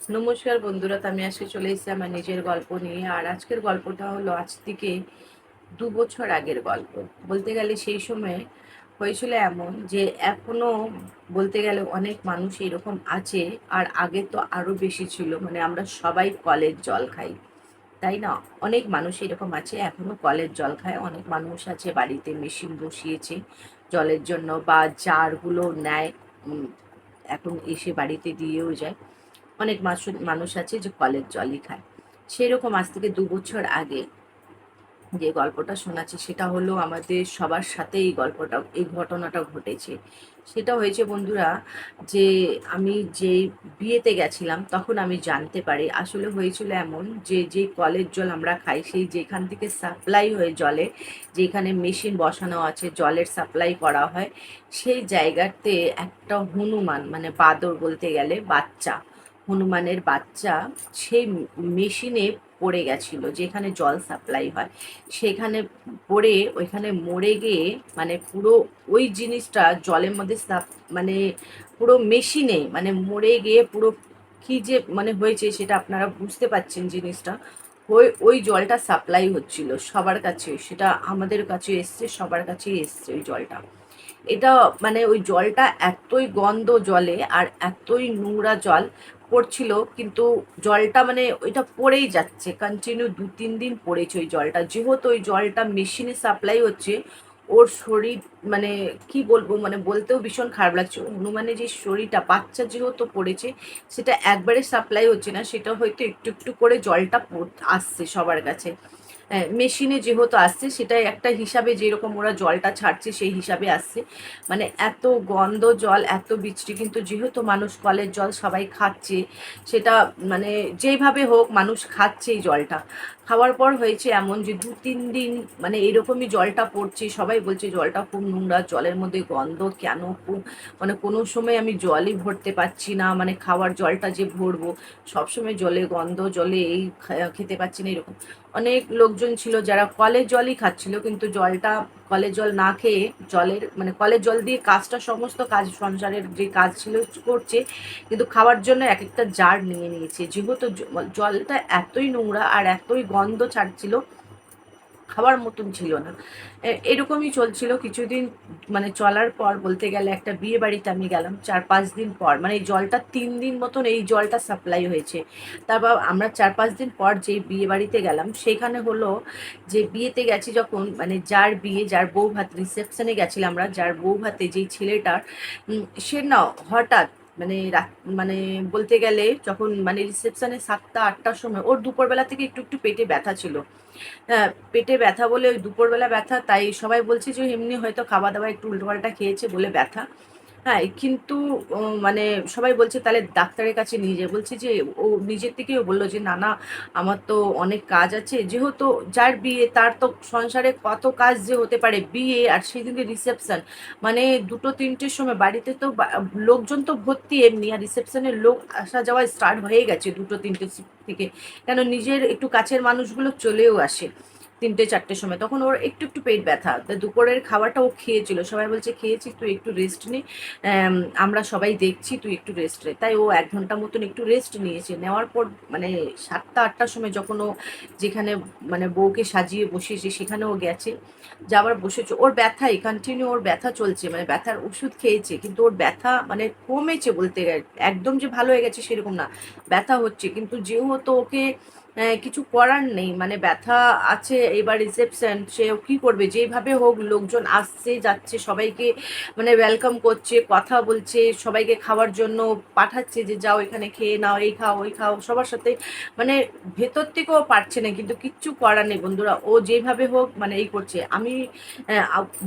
নমস্কার বন্ধুরা আমি আজকে চলে এসেছি আমার নিজের গল্প নিয়ে। আর আজকের গল্পটা হলো আজ থেকে দু বছর আগের গল্প। বলতে গেলে সেই সময় হয়েছিল এমন যে, এখনও বলতে গেলে অনেক মানুষ এরকম আছে, আর আগে তো আরও বেশি ছিল। মানে আমরা সবাই কলের জল খাই, তাই না? অনেক মানুষ এরকম আছে, এখনও কলের জল খায়। অনেক মানুষ আছে বাড়িতে মেশিন বসিয়েছে জলের জন্য বা জারগুলো নেয় এখন এসে বাড়িতে দিয়েও যায়। অনেক মানুষ আছে যে কলের জলই খায়। সেরকম আজ থেকে দু বছর আগে যে গল্পটা শোনাচ্ছি, সেটা হলো আমাদের সবার সাথে এই গল্পটা, এই ঘটনাটা ঘটেছে। সেটা হয়েছে, বন্ধুরা, যে আমি যে বিয়েতে গেছিলাম, তখন আমি জানতে পারি, আসলে হয়েছিল এমন যে যে কলের জল আমরা খাই, সেই যেখান থেকে সাপ্লাই হয়ে জলে, যেখানে মেশিন বসানো আছে, জলের সাপ্লাই করা হয়, সেই জায়গাতে একটা হনুমান মানে বাদর বলতে গেলে, বাচ্চা হনুমানের বাচ্চা সেই মেশিনে পড়ে গেছিল, যেখানে জল সাপ্লাই হয়। সেখানে পড়ে, ওইখানে মরে গিয়ে মানে পুরো ওই জিনিসটা জলের মধ্যে মানে পুরো মেশিনে মানে মরে গিয়ে পুরো কি যে মানে হয়েছে সেটা আপনারা বুঝতে পারছেন জিনিসটা। ওই ওই জলটা সাপ্লাই হচ্ছিল সবার কাছে, সেটা আমাদের কাছে এসছে, সবার কাছেই এসছে ওই জলটা। এটা মানে ওই জলটা এতই গন্ধ জলে আর এতই নোংরা জল পড়ছিল, কিন্তু জলটা মানে ওইটা পড়েই যাচ্ছে কন্টিনিউ দু তিন দিন পড়েছে ওই জলটা। যেহেতু ওই জলটা মেশিনে সাপ্লাই হচ্ছে, ওর শরীর মানে কি বলব মানে বলতেও ভীষণ খারাপ লাগছে। হনুমানের যে শরীরটা, বাচ্চা যেহেতু পড়েছে, সেটা একবারে সাপ্লাই হচ্ছে না, সেটা হয়তো একটু একটু করে জলটা আসছে সবার কাছে। মেশিনে যেহেতু আসছে, সেটাই একটা হিসাবে যেরকম ওরা জলটা ছাড়ছে, সেই হিসাবে আসছে। মানে এত গন্ধ জল, এত বৃষ্টি, কিন্তু যেহেতু মানুষ কলের জল সবাই খাচ্ছে, সেটা মানে যেইভাবে হোক মানুষ খাচ্ছে এই জলটা। খাওয়ার পর হয়েছে এমন যে দু, তিন দিন মানে এরকমই জলটা পড়ছে, সবাই বলছে জলটা খুব নোংরা, জলের মধ্যে গন্ধ কেন খুব মানে কোনো সময় আমি জলই ভরতে পারছি না মানে খাওয়ার জলটা যে ভরবো সবসময় জলে গন্ধ, জলে এই খেতে পাচ্ছি না, এরকম। অনেক লোকজন ছিল যারা কলের জলই খাচ্ছিল, কিন্তু জলটা কলের জল না খেয়ে জলের মানে কলের জল দিয়ে কাজটা, সমস্ত কাজ, সংসারের যে কাজ ছিল করছে, কিন্তু খাওয়ার জন্য এক একটা জার নিয়ে নিয়েছে। যেহেতু জলটা এতই নোংরা আর এতই গন্ধ ছাড়ছিল খাওয়ার মতন ছিল না। এরকমই চলছিল কিছুদিন মানে চলার পর বলতে গেলে একটা বিয়ে বাড়িতে আমি গেলাম চার পাঁচ দিন পর। মানে এই জলটা তিন দিন মতন এই জলটা সাপ্লাই হয়েছে। তারপর আমরা চার পাঁচ দিন পর যে বিয়ে বাড়িতে গেলাম, সেখানে হলো যে বিয়েতে গেছি যখন মানে যার বিয়ে, যার বউ ভাত রিসেপশনে গেছিলাম আমরা, যার বউ ভাতে যেই ছেলেটার সে না হঠাৎ মানে মানে বলতে গেলে যখন মানে রিসেপশনে সাতটা, আটটার সময়, ওর দুপুরবেলা থেকে একটু একটু পেটে ব্যথা ছিল। হ্যাঁ পেটে ব্যথা বলে ওই দুপুরবেলা ব্যথা, তাই সবাই বলছে যে, এমনি হয়তো খাওয়া দাওয়া একটু উল্টোপাল্টা খেয়েছে বলে ব্যথা। হ্যাঁ কিন্তু মানে সবাই বলছে তাহলে ডাক্তারের কাছে নিয়ে যায় বলছে যে, ও নিজের থেকেও বলল যে, না না, আমার তো অনেক কাজ আছে। যেহেতু যার বিয়ে, তার তো সংসারে কত কাজ যে হতে পারে, বিয়ে আর সেই সেদিনকে রিসেপশন মানে দুটো, তিনটের সময় বাড়িতে তো লোকজন তো ভর্তি এমনি, আর রিসেপশনের লোক আসা যাওয়া স্টার্ট হয়ে গেছে দুটো তিনটে থেকে। কেন নিজের একটু কাছের মানুষগুলো চলেও আসে। তিনটে চারটের সময়। তখন ওর একটু একটু পেট ব্যথা। দুপুরের খাবারটা ও খেয়েছিল। সবাই বলছে খেয়েছি তুই একটু রেস্ট নে। আম, আমরা সবাই দেখছি তুই একটু রেস্ট নে। তাই ও এক ঘণ্টা মতন একটু রেস্ট নিয়েছে। নেওয়ার পর মানে সাতটা আটটার সময় যখন ও যেখানে মানে বউকে সাজিয়ে বসিয়েছে সেখানে ও গেছে। যাবার বসেছে। ওর ব্যথাই কন্টিনিউ ওর ব্যথা চলছে। মানে ব্যথার ওষুধ খেয়েছে কিন্তু ওর ব্যথা মানে কমেছে বলতে গেলে একদম যে ভালো হয়ে গেছে সেরকম না। ব্যথা হচ্ছে। কিন্তু যেহেতু ওকে কিছু করার নেই। মানে ব্যথা আছে, এবার রিসেপশন সে কি করবে? যেভাবে হোক লোকজন আসছে, যাচ্ছে, সবাইকে মানে ওয়েলকাম করছে, কথা বলছে, সবাইকে খাওয়ার জন্য পাঠাচ্ছে যে, যাও এখানে খেয়ে নাও, এই খাও, ওই খাও। সবার সাথে মানে ভেতর থেকেও পারছে না, কিন্তু কিচ্ছু করার নেই বন্ধুরা। ও যেভাবে হোক মানে এই করছে। আমি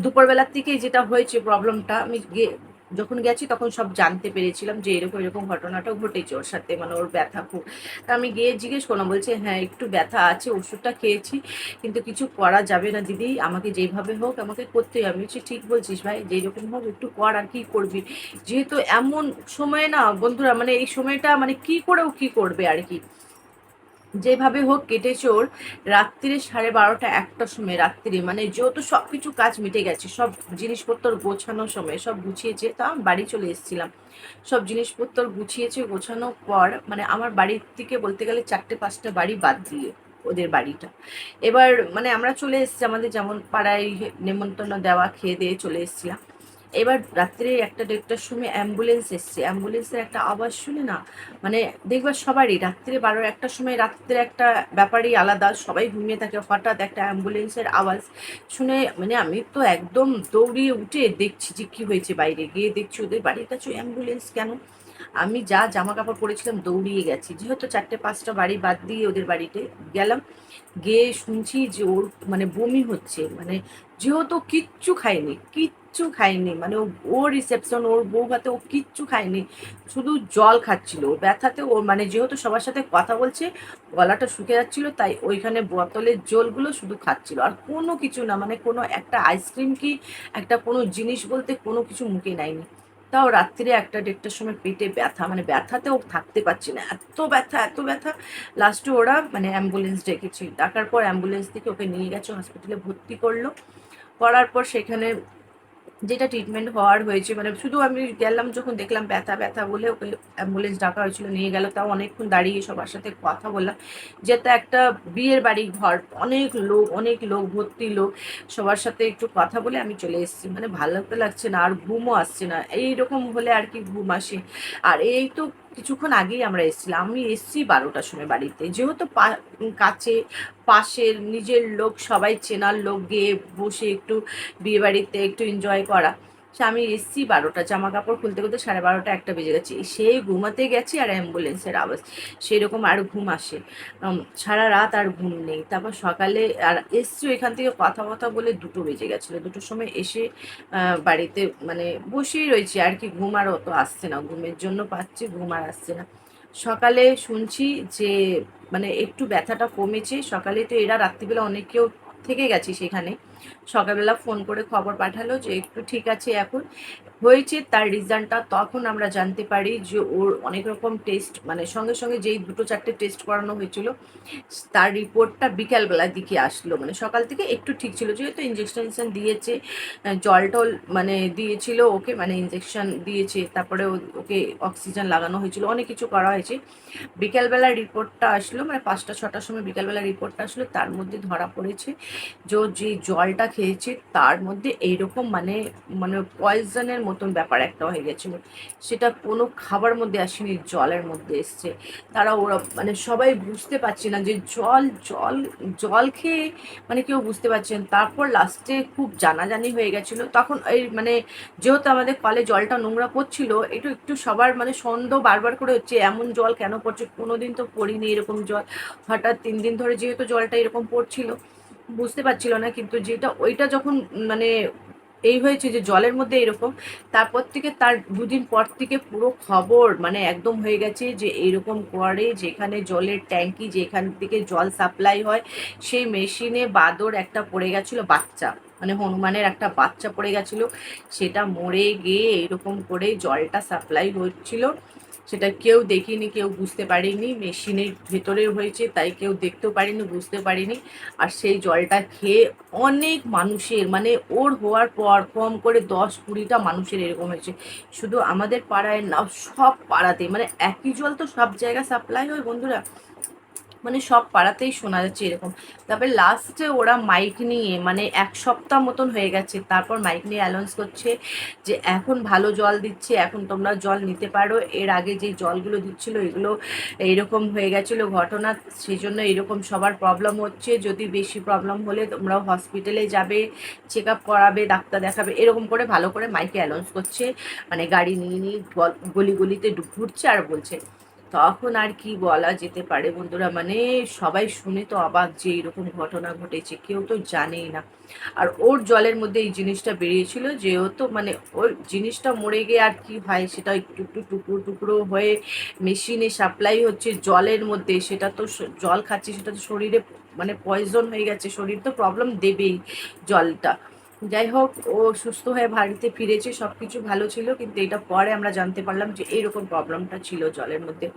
দুপুরবেলার থেকেই যেটা হয়েছে প্রবলেমটা আমি যখন গেছি তখন সব জানতে পেরেছিলাম যে এরকম এরকম ঘটনাটা ঘটেছে ওর সাথে মানে ওর ব্যথা খুব। তা আমি গিয়ে জিজ্ঞেস করলাম, বলছে হ্যাঁ একটু ব্যথা আছে, ওষুধটা খেয়েছি, কিন্তু কিছু করা যাবে না দিদি, আমাকে যেভাবে হোক আমাকে করতেই হবে। আমি ঠিক বলছিস ভাই, যেরকম হোক একটু কর আর কি করবি? যেহেতু এমন সময় না, বন্ধুরা মানে এই সময়টা মানে কি করেও কি করবে আর কি? যেভাবে হোক কেটেছে ওর রাত্রিরে সাড়ে বারোটা একটার সময় রাত্রি মানে যেহেতু সব কিছু কাজ মিটে গেছে, সব জিনিসপত্র গোছানোর সময়, সব গুছিয়েছে, তা আমি বাড়ি চলে এসেছিলাম। সব জিনিসপত্র গুছিয়েছে, গোছানোর পর মানে আমার বাড়ির থেকে বলতে গেলে চারটে, পাঁচটা বাড়ি বাদ দিয়ে ওদের বাড়িটা। এবার মানে আমরা চলে এসেছি, আমাদের যেমন পাড়ায় নেমন্তন্ন দেওয়া, খেয়ে দিয়ে চলে এসেছিলাম। এবার রাত্রে একটা দেড়টার সময় অ্যাম্বুলেন্স এসছে। অ্যাম্বুলেন্সের একটা আওয়াজ শুনে না মানে দেখবা সবারই, রাত্রে বারো একটার সময় রাত্রে একটা ব্যাপারই আলাদা, সবাই ঘুমিয়ে থাকে, হঠাৎ একটা অ্যাম্বুলেন্সের আওয়াজ শুনে মানে আমি তো একদম দৌড়িয়ে উঠে দেখছি যে কী হয়েছে, বাইরে গিয়ে দেখছি ওদের বাড়ির কাছে অ্যাম্বুলেন্স কেন? আমি যা জামা কাপড় পরেছিলাম দৌড়িয়ে গেছি। যেহেতু চারটে পাঁচটা বাড়ি বাদ দিয়ে ওদের বাড়িতে গেলাম গিয়ে শুনছি যে ওর মানে বমি হচ্ছে মানে যেহেতু কিচ্ছু খায়নি কিচ্ছু খায়নি মানে ওর রিসেপশন ওর বউ হাতে ও কিচ্ছু খায়নি, শুধু জল খাচ্ছিল ব্যথাতে ওর মানে যেহেতু সবার সাথে কথা বলছে, গলাটা শুকে যাচ্ছিল, তাই ওইখানে বোতলের জলগুলো শুধু খাচ্ছিল, আর কোনো কিছু না মানে কোনো একটা আইসক্রিম কি, একটা কোনো জিনিস বলতে কোনো কিছু মুখে নেয়নি। তাও রাত্রিরে একটা দেড়টার সময় পেটে ব্যথা মানে ব্যথাতে ও থাকতে পারছি না। এত ব্যথা এত ব্যথা। লাস্টে ওরা মানে অ্যাম্বুলেন্স ডেকেছি ডাকার পর অ্যাম্বুলেন্স থেকে ওকে নিয়ে গেছে হসপিটালে ভর্তি করল। করার পর সেখানে যেটা ট্রিটমেন্ট হওয়ার হয়েছে মানে শুধু আমি গেলাম যখন দেখলাম ব্যথা ব্যথা বলে ওকে অ্যাম্বুলেন্স ডাকা হয়েছিল, নিয়ে গেল, তাও অনেকক্ষণ দাঁড়িয়ে সবার সাথে কথা বললাম। যেটা একটা বিয়ের বাড়ি ঘর, অনেক লোক অনেক লোক, ভর্তি লোক, সবার সাথে একটু কথা বলে আমি চলে এসেছি। মানে ভালো তো লাগছে না, আর ঘুমও আসছে না। এইরকম হলে আর কি ঘুম আসে। আর এই তো কিছুক্ষণ আগেই আমরা এসেছিলাম। আমি এসেছি বারোটার সময় বাড়িতে। যেহেতু কাছে, পাশের, নিজের লোক, সবাই চেনার লোক গিয়ে বসে একটু বিয়েবাড়িতে একটু এনজয় করা। সে আমি এসছি বারোটা জামা কাপড় খুলতে খুলতে সাড়ে বারোটা একটা বেজে গেছে। সেই ঘুমাতে গেছি আর অ্যাম্বুলেন্সের আওয়াজ। সেরকম আর ঘুম আসে। সারা রাত আর ঘুম নেই। তারপর সকালে আর এসছি এখান থেকে কথা কথা বলে দুটো বেজে গেছিল। দুটোর সময় এসে বাড়িতে মানে বসেই রয়েছি। আর কি ঘুম আর অত আসছে না। ঘুমের জন্য পাচ্ছি, ঘুম আর আসছে না। সকালে শুনছি যে মানে একটু ব্যথাটা কমেছে। সকালে তো এরা রাত্রিবেলা অনেক কেউ থেকে গেছি সেখানে। সকালবেলা ফোন করে খবর পাঠালো যে একটু ঠিক আছে এখন। হয়েছে তার রিজনটা তখন আমরা জানতে পারি যে ওর অনেক রকম টেস্ট মানে সঙ্গে সঙ্গে যেই দুটো চারটে টেস্ট করানো হয়েছিল, তার রিপোর্টটা বিকালবেলার দিকে আসলো। মানে সকাল থেকে একটু ঠিক ছিল, যেহেতু ইঞ্জেকশন দিয়েছে জল টল মানে দিয়েছিল ওকে মানে ইঞ্জেকশন দিয়েছে, তারপরে ওকে অক্সিজেন লাগানো হয়েছিল, অনেক কিছু করা হয়েছে। বিকালবেলার রিপোর্টটা আসলো মানে পাঁচটা, ছটার সময় বিকালবেলা রিপোর্টটা আসলো, তার মধ্যে ধরা পড়েছে যে যে জলটা খেয়েছে, তার মধ্যে এইরকম মানে মানে পয়জনের মতন ব্যাপার একটা হয়ে গেছিল সেটা কোনো খাবার মধ্যে আসেনি, জলের মধ্যে এসছে। তারা ওরা মানে সবাই বুঝতে পারছে না যে জল জল জল খেয়ে মানে কেউ বুঝতে পারছেন তারপর লাস্টে খুব জানাজানি হয়ে গেছিল। তখন এই মানে যেহেতু আমাদের কলে জলটা নোংরা পড়ছিল, একটু একটু সবার মানে সন্দেহ বারবার করে হচ্ছে, এমন জল কেন পড়ছে? কোনোদিন তো পড়িনি এরকম জল। হঠাৎ তিন দিন ধরে যেহেতু জলটা এরকম পড়ছিল বুঝতে পারছিল না, কিন্তু যেটা, ওইটা যখন মানে এই হয়েছে যে জলের মধ্যে এরকম, তারপর থেকে তার দুদিন পর থেকে পুরো খবর মানে একদম হয়ে গেছে যে এইরকম করে যেখানে জলের ট্যাঙ্কি, যেখান থেকে জল সাপ্লাই হয়, সেই মেশিনে বাদর একটা পড়ে গেছিল, বাচ্চা মানে হনুমানের একটা বাচ্চা পড়ে গেছিল, সেটা মরে গিয়ে এরকম করে জলটা সাপ্লাই হচ্ছিল। সেটা কেউ দেখিনি, কেউ বুঝতে পারিনি, মেশিনের ভেতরে হয়েছে, তাই কেউ দেখতেও পারিনি বুঝতে পারিনি। আর সেই জলটা খেয়ে অনেক মানুষের মানে ওর হওয়ার পর, কম করে দশ কুড়িটা মানুষের এরকম হয়েছে। শুধু আমাদের পাড়ায় না, সব পাড়াতে মানে একই জল তো সব জায়গায় সাপ্লাই হয় বন্ধুরা। মানে সব পাড়াতেই শোনা যাচ্ছে এরকম। তারপরে লাস্টে ওরা মাইক নিয়ে মানে এক সপ্তাহ মতন হয়ে গেছে, তারপর মাইক নিয়ে অ্যানাউন্স করছে যে এখন ভালো জল দিচ্ছে, এখন তোমরা জল নিতে পারো। এর আগে যে জলগুলো দিচ্ছিল এগুলো এইরকম হয়ে গেছিল ঘটনা সেই জন্য এরকম সবার প্রবলেম হচ্ছে। যদি বেশি প্রবলেম হলে তোমরাও হসপিটালে যাবে চেক আপ করাবে, ডাক্তার দেখাবে, এরকম করে ভালো করে মাইকে অ্যানাউন্স করছে। মানে গাড়ি নিয়ে নিয়ে গলি গলিতে ঘুরছে আর বলছে। তখন আর কি বলা যেতে পারে বন্ধুরা? মানে সবাই শুনে তো অবাক যে এরকম ঘটনা ঘটেছে, কেউ তো জানেই না। আর ওর জলের মধ্যে এই জিনিসটা বেরিয়েছিল যেহেতু মানে ওর জিনিসটা মরে গিয়ে আর কি হয় সেটা একটু একটু টুকরো টুকরো হয়ে মেশিনে সাপ্লাই হচ্ছে জলের মধ্যে। সেটা তো জল খাচ্ছে, সেটা তো শরীরে মানে পয়জন হয়ে গেছে, শরীর তো প্রবলেম দেবেই জলটা। যাই হোক ও সুস্থ হয়ে বাড়িতে ফিরেছে সব কিছু ভালো ছিল, কিন্তু এটা পরে আমরা জানতে পারলাম যে এইরকম প্রবলেমটা ছিল জলের মধ্যে।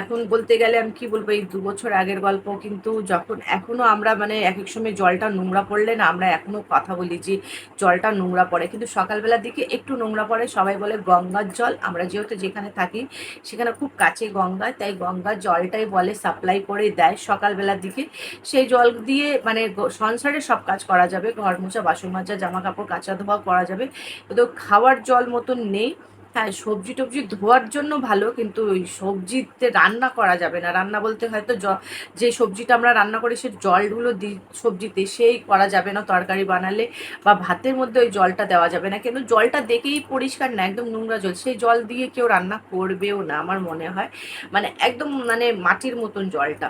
এখন বলতে গেলে আমি কি বলব, এই দু বছর আগের গল্প, কিন্তু যখন এখনও আমরা মানে এক এক সময় জলটা নোংরা পড়লে না, আমরা এখনও কথা বলি যে জলটা নোংরা পড়ে। কিন্তু সকালবেলার দিকে একটু নোংরা পড়ে, সবাই বলে গঙ্গার জল। আমরা যেহেতু যেখানে থাকি, সেখানে খুব কাছে গঙ্গা, তাই গঙ্গার জলটাই বলে সাপ্লাই করে দেয় সকালবেলার দিকে। সেই জল দিয়ে মানে সংসারের সব কাজ করা যাবে, ঘর মোছা, বাসন মাজা জামা কাপড় কাচা ধোয়া করা যাবে। কিন্তু খাওয়ার জল মতন নেই। হ্যাঁ সবজি টবজি ধোয়ার জন্য ভালো, কিন্তু ওই সবজিতে রান্না করা যাবে না। রান্না বলতে হয়তো জ, যে সবজিটা আমরা রান্না করি সে জলগুলো দিই সবজিতে সেই করা যাবে না, তরকারি বানালে বা ভাতের মধ্যে ওই জলটা দেওয়া যাবে না। কিন্তু জলটা দেখেই পরিষ্কার না, একদম নোংরা জল। সেই জল দিয়ে কেউ রান্না করবেও না, আমার মনে হয়। মানে একদম মানে মাটির মতন জলটা।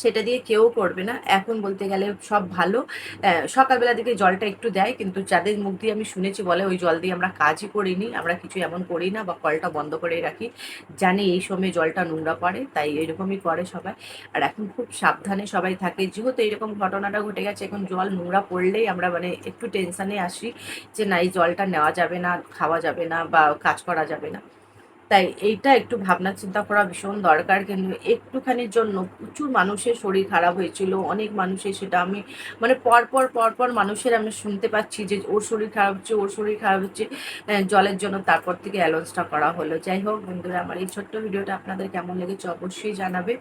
সেটা দিয়ে কেউ করবে না। এখন বলতে গেলে সব ভালো। সকালবেলা দিকে জলটা একটু দেয়, কিন্তু যাদের মুখ দিয়ে আমি শুনেছি বলে ওই জল দিয়ে আমরা কাজই করিনি, আমরা কিছু এমন করি না বা কলটা বন্ধ করে রাখি। জানি এই সময় জলটা নোংরা পড়ে, তাই এরকমই করে সবাই। আর এখন খুব সাবধানে সবাই থাকে। যেহেতু এরকম ঘটনাটা ঘটে গেছে, এখন জল নোংরা পড়লেই আমরা মানে একটু টেনশানে আসি যে না, এই জলটা নেওয়া যাবে না, খাওয়া যাবে না বা কাজ করা যাবে না। তাই এইটা একটু ভাবনা চিন্তা করা ভীষণ দরকার কিন্তু একটুখানির জন্য প্রচুর মানুষের শরীর খারাপ হয়েছিল, অনেক মানুষের সেটা আমি মানে পরপর পরপর মানুষের আমি শুনতে পাচ্ছি যে ওর শরীর খারাপ হচ্ছে, ওর শরীর খারাপ হচ্ছে জলের জন্য তারপর থেকে অ্যালাউন্সটা করা হলো। যাই হোক বন্ধুরা, আমার এই ছোট্ট ভিডিওটা আপনাদের কেমন লেগেছে অবশ্যই জানাবে।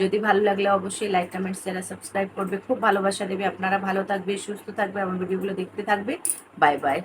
যদি ভালো লাগলে অবশ্যই লাইক কমেন্ট শেয়ার সাবস্ক্রাইব করবে। খুব ভালোবাসা দেবে। আপনারা ভালো থাকবে, সুস্থ থাকবে, আমার ভিডিওগুলো দেখতে থাকবে। Bye bye